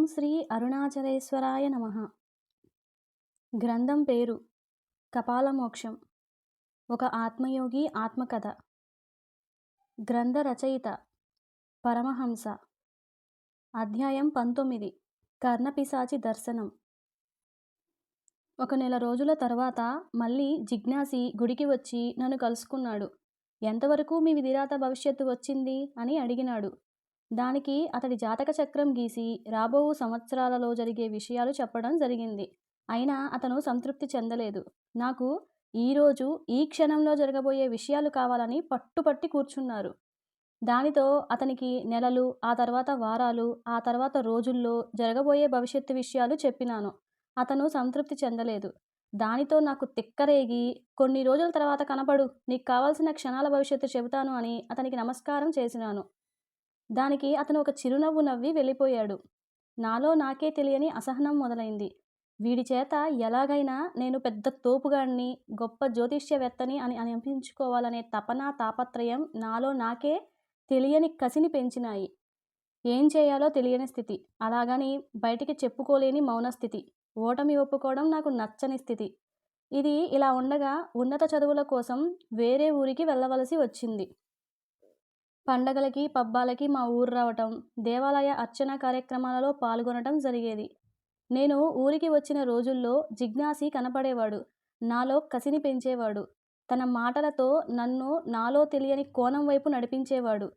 ఓం శ్రీ అరుణాచలేశ్వరాయ నమ. గ్రంథం పేరు కపాలమోక్షం. ఒక ఆత్మయోగి ఆత్మకథ. గ్రంథ రచయిత పరమహంస. అధ్యాయం పంతొమ్మిది. కర్ణపిశాచి దర్శనం. ఒక నెల రోజుల తర్వాత మళ్ళీ జిజ్ఞాసి గుడికి వచ్చి నన్ను కలుసుకున్నాడు. ఎంతవరకు మీ విధిరాత భవిష్యత్తు వచ్చింది? అని అడిగినాడు. దానికి అతడి జాతక చక్రం గీసి రాబో సంవత్సరాలలో జరిగే విషయాలు చెప్పడం జరిగింది. అయినా అతను సంతృప్తి చెందలేదు. నాకు ఈరోజు ఈ క్షణంలో జరగబోయే విషయాలు కావాలని పట్టుపట్టి కూర్చున్నారు. దానితో అతనికి నెలలు ఆ తర్వాత వారాలు ఆ తర్వాత రోజుల్లో జరగబోయే భవిష్యత్తు విషయాలు చెప్పినాను. అతను సంతృప్తి చెందలేదు. దానితో నాకు తిక్కరేగి కొన్ని రోజుల తర్వాత కనపడు నీకు కావాల్సిన క్షణాల భవిష్యత్తు చెబుతాను అని అతనికి నమస్కారం చేసినాను. దానికి అతను ఒక చిరునవ్వు నవ్వి వెళ్ళిపోయాడు. నాలో నాకే తెలియని అసహనం మొదలైంది. వీడి చేత ఎలాగైనా నేను పెద్ద తోపుగాడిని గొప్ప జ్యోతిష్యవేత్తని అని అనిపించుకోవాలనే తపన తాపత్రయం నాలో నాకే తెలియని కసిని పెంచినాయి. ఏం చేయాలో తెలియని స్థితి. అలాగని బయటికి చెప్పుకోలేని మౌనస్థితి ఓటమి ఒప్పుకోవడం నాకు నచ్చని స్థితి. ఇది ఇలా ఉండగా ఉన్నత చదువుల కోసం వేరే ఊరికి వెళ్ళవలసి వచ్చింది. పండగలకి పబ్బాలకి మా ఊరు రావటం దేవాలయ అర్చన కార్యక్రమాలలో పాల్గొనటం జరిగేది. నేను ఊరికి వచ్చిన రోజుల్లో జిజ్ఞాసి కనపడేవాడు నాలో కసిని పెంచేవాడు. తన మాటలతో నన్ను నాలో తెలియని కోణం వైపు నడిపించేవాడు.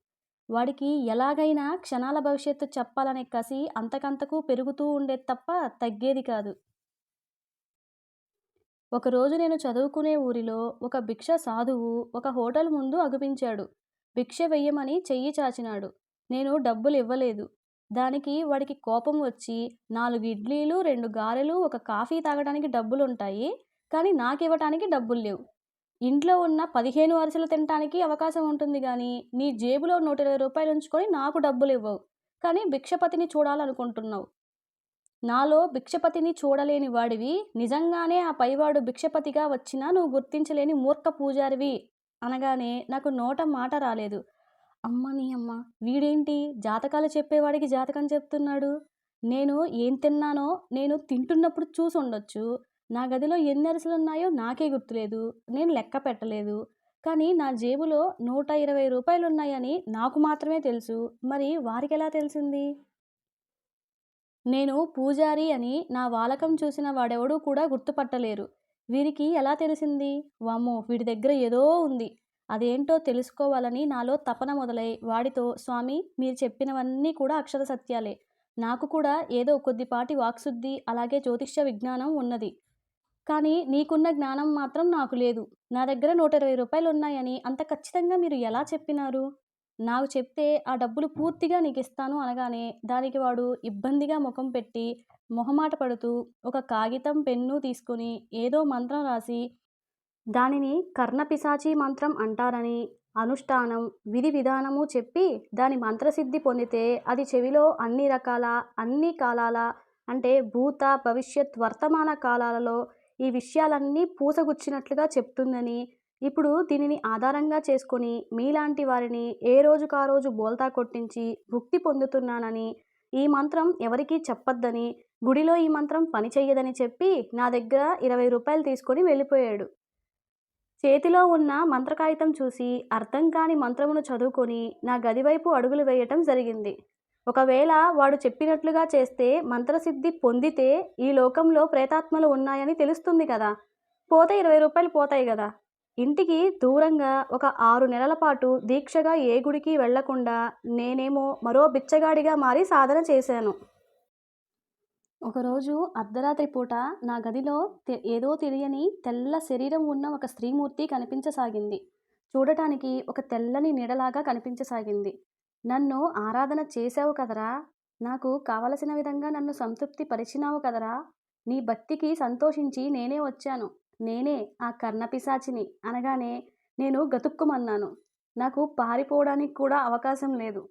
వాడికి ఎలాగైనా క్షణాల భవిష్యత్తు చెప్పాలనే కసి అంతకంతకు పెరుగుతూ ఉండేది తప్ప తగ్గేది కాదు. ఒకరోజు నేను చదువుకునే ఊరిలో ఒక భిక్ష సాధువు ఒక హోటల్ ముందు అగుపించాడు. భిక్ష వెయ్యమని చెయ్యి చాచినాడు. నేను డబ్బులు ఇవ్వలేదు. దానికి వాడికి కోపం వచ్చి నాలుగు ఇడ్లీలు రెండు గారెలు ఒక కాఫీ తాగడానికి డబ్బులు ఉంటాయి కానీ నాకు ఇవ్వటానికి డబ్బులు లేవు. ఇంట్లో ఉన్న పదిహేను అరసలు తినటానికి అవకాశం ఉంటుంది కానీ నీ జేబులో నూట ఇరవై రూపాయలు ఉంచుకొని నాకు డబ్బులు ఇవ్వవు. కానీ భిక్షపతిని చూడాలనుకుంటున్నావు. నాలో భిక్షపతిని చూడలేని వాడివి. నిజంగానే ఆ పైవాడు భిక్షపతిగా వచ్చినా నువ్వు గుర్తించలేని మూర్ఖ పూజారివి. అనగానే నాకు నోట మాట రాలేదు. అమ్మ నీ అమ్మ వీడేంటి? జాతకాలు చెప్పేవాడికి జాతకం చెప్తున్నాడు? నేను ఏం తిన్నానో నేను తింటున్నప్పుడు చూసి ఉండొచ్చు. నా గదిలో ఎన్ని అరిసెలు ఉన్నాయో నాకే గుర్తులేదు. నేను లెక్క పెట్టలేదు. కానీ నా జేబులో నూట ఇరవై రూపాయలు ఉన్నాయని నాకు మాత్రమే తెలుసు. మరి వారికి ఎలా తెలిసింది? నేను పూజారి అని నా వాలకం చూసిన వాడెవడూ కూడా గుర్తుపట్టలేరు. వీరికి ఎలా తెలిసింది? వామ్మో వీడి దగ్గర ఏదో ఉంది. అదేంటో తెలుసుకోవాలని నాలో తపన మొదలై వాడితో స్వామి మీరు చెప్పినవన్నీ కూడా అక్షర సత్యాలే. నాకు కూడా ఏదో కొద్దిపాటి వాక్శుద్ధి అలాగే జ్యోతిష్య విజ్ఞానం ఉన్నది. కానీ నీకున్న జ్ఞానం మాత్రం నాకు లేదు. నా దగ్గర నూట ఇరవై రూపాయలు ఉన్నాయని అంత ఖచ్చితంగా మీరు ఎలా చెప్పినారు? నాకు చెప్తే ఆ డబ్బులు పూర్తిగా నీకు ఇస్తాను అనగానే దానికి వాడు ఇబ్బందిగా ముఖం పెట్టి మొహమాట పడుతూ ఒక కాగితం పెన్ను తీసుకుని ఏదో మంత్రం రాసి దానిని కర్ణపిశాచి మంత్రం అంటారని అనుష్ఠానం విధి విధానము చెప్పి దాని మంత్రసిద్ధి పొందితే అది చెవిలో అన్ని రకాల అన్ని కాలాల అంటే భూత భవిష్యత్ వర్తమాన కాలాలలో ఈ విషయాలన్నీ పూసగుచ్చినట్లుగా చెప్తుందని ఇప్పుడు దీనిని ఆధారంగా చేసుకొని మీలాంటి వారిని ఏ రోజుకా రోజు బోల్తా కొట్టించి భుక్తి పొందుతున్నానని ఈ మంత్రం ఎవరికీ చెప్పొద్దని గుడిలో ఈ మంత్రం పనిచెయ్యదని చెప్పి నా దగ్గర ఇరవై రూపాయలు తీసుకొని వెళ్ళిపోయాడు. చేతిలో ఉన్న మంత్రకాగితం చూసి అర్థం కాని మంత్రమును చదువుకొని నా గదివైపు అడుగులు వేయటం జరిగింది. ఒకవేళ వాడు చెప్పినట్లుగా చేస్తే మంత్రసిద్ధి పొందితే ఈ లోకంలో ప్రేతాత్మలు ఉన్నాయని తెలుస్తుంది కదా. పోతే ఇరవై రూపాయలు పోతాయి కదా. ఇంటికి దూరంగా ఒక ఆరు నెలల పాటు దీక్షగా ఏ గుడికి వెళ్ళకుండా నేనేమో మరో బిచ్చగాడిగా మారి సాధన చేశాను. ఒకరోజు అర్ధరాత్రి పూట నా గదిలో ఏదో తెలియని తెల్ల శరీరం ఉన్న ఒక స్త్రీమూర్తి కనిపించసాగింది. చూడటానికి ఒక తెల్లని నీడలాగా కనిపించసాగింది. నన్ను ఆరాధన చేసావు కదరా? నాకు కావలసిన విధంగా నన్ను సంతృప్తి పరిచినావు కదరా? నీ భక్తికి సంతోషించి నేనే వచ్చాను. నేనే ఆ కర్ణపిశాచిని అనగానే నేను గతుక్కుమన్నాను. నాకు పారిపోవడానికి కూడా అవకాశం లేదు.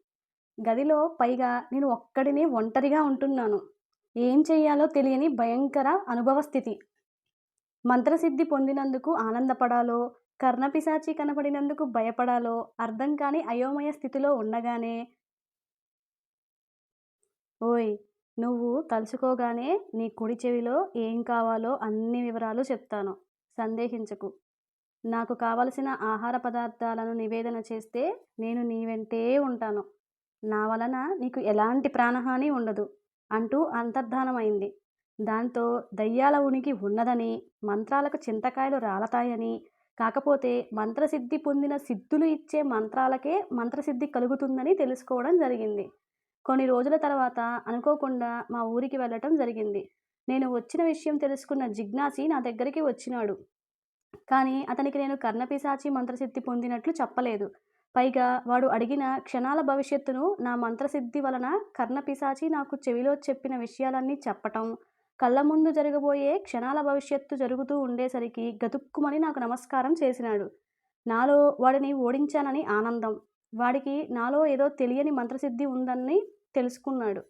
గదిలో పైగా నేను ఒక్కడిని ఒంటరిగా ఉంటున్నాను. ఏం చెయ్యాలో తెలియని భయంకర అనుభవ స్థితి. మంత్రసిద్ధి పొందినందుకు ఆనందపడాలో కర్ణపిశాచి కనపడినందుకు భయపడాలో అర్థం కాని అయోమయ స్థితిలో ఉండగానే ఓయ్ నువ్వు తలుచుకోగానే నీ కుడి చెవిలో ఏం కావాలో అన్ని వివరాలు చెప్తాను. సందేహించకు. నాకు కావలసిన ఆహార పదార్థాలను నివేదన చేస్తే నేను నీ వెంటే ఉంటాను. నా వలన నీకు ఎలాంటి ప్రాణహాని ఉండదు అంటూ అంతర్ధానమైంది. దాంతో దయ్యాల ఉనికి ఉన్నదని మంత్రాలకు చింతకాయలు రాలతాయని కాకపోతే మంత్రసిద్ధి పొందిన సిద్ధులు ఇచ్చే మంత్రాలకే మంత్రసిద్ధి కలుగుతుందని తెలుసుకోవడం జరిగింది. కొన్ని రోజుల తర్వాత అనుకోకుండా మా ఊరికి వెళ్ళటం జరిగింది. నేను వచ్చిన విషయం తెలుసుకున్న జిజ్ఞాసి నా దగ్గరికి వచ్చినాడు. కానీ అతనికి నేను కర్ణపిశాచి మంత్రసిద్ధి పొందినట్లు చెప్పలేదు. పైగా వాడు అడిగిన క్షణాల భవిష్యత్తును నా మంత్రసిద్ధి వలన కర్ణపిశాచి నాకు చెవిలో చెప్పిన విషయాలన్నీ చెప్పటం కళ్ళ ముందు జరగబోయే క్షణాల భవిష్యత్తు జరుగుతూ ఉండేసరికి గతుక్కుమని నాకు నమస్కారం చేసినాడు. నాలో వాడిని ఓడించానని ఆనందం. వాడికి నాలో ఏదో తెలియని మంత్రసిద్ధి ఉందని తెలుసుకున్నాడు.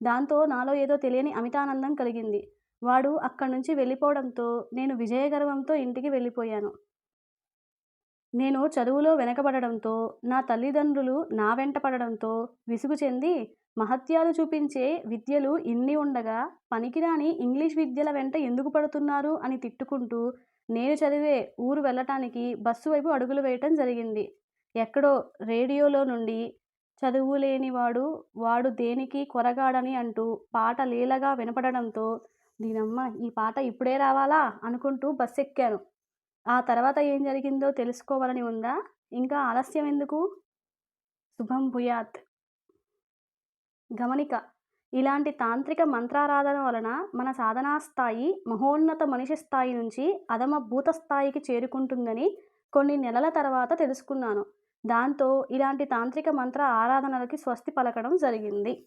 దాంతో నాలో ఏదో తెలియని అమితానందం కలిగింది. వాడు అక్కడి నుంచి వెళ్ళిపోవడంతో నేను విజయగర్వంతో ఇంటికి వెళ్ళిపోయాను. నేను చదువులో వెనకబడడంతో నా తల్లిదండ్రులు నా వెంట పడడంతో విసుగు చెంది మహత్యాలు చూపించే విద్యలు ఇన్ని ఉండగా పనికిరాని ఇంగ్లీష్ విద్యల వెంట ఎందుకు పడుతున్నారు అని తిట్టుకుంటూ నేను చదివే ఊరు వెళ్ళటానికి బస్సు వైపు అడుగులు వేయటం జరిగింది. ఎక్కడో రేడియోలో నుండి చదువులేనివాడు వాడు దేనికి కొరగాడని అంటూ పాట లీలగా వినపడడంతో దీనమ్మ ఈ పాట ఇప్పుడే రావాలా? అనుకుంటూ బస్సు ఎక్కాను ఆ తర్వాత ఏం జరిగిందో తెలుసుకోవాలని ఉందా? ఇంకా ఆలస్యం ఎందుకు? శుభం భూయాత్. గమనిక ఇలాంటి తాంత్రిక మంత్రారాధన వలన మన సాధనా స్థాయి మహోన్నత మనిషి స్థాయి నుంచి అధమ భూత స్థాయికి చేరుకుంటుందని కొన్ని నెలల తర్వాత తెలుసుకున్నాను. దాంతో ఇలాంటి తాంత్రిక మంత్ర ఆరాధనలకి స్వస్తి పలకడం జరిగింది.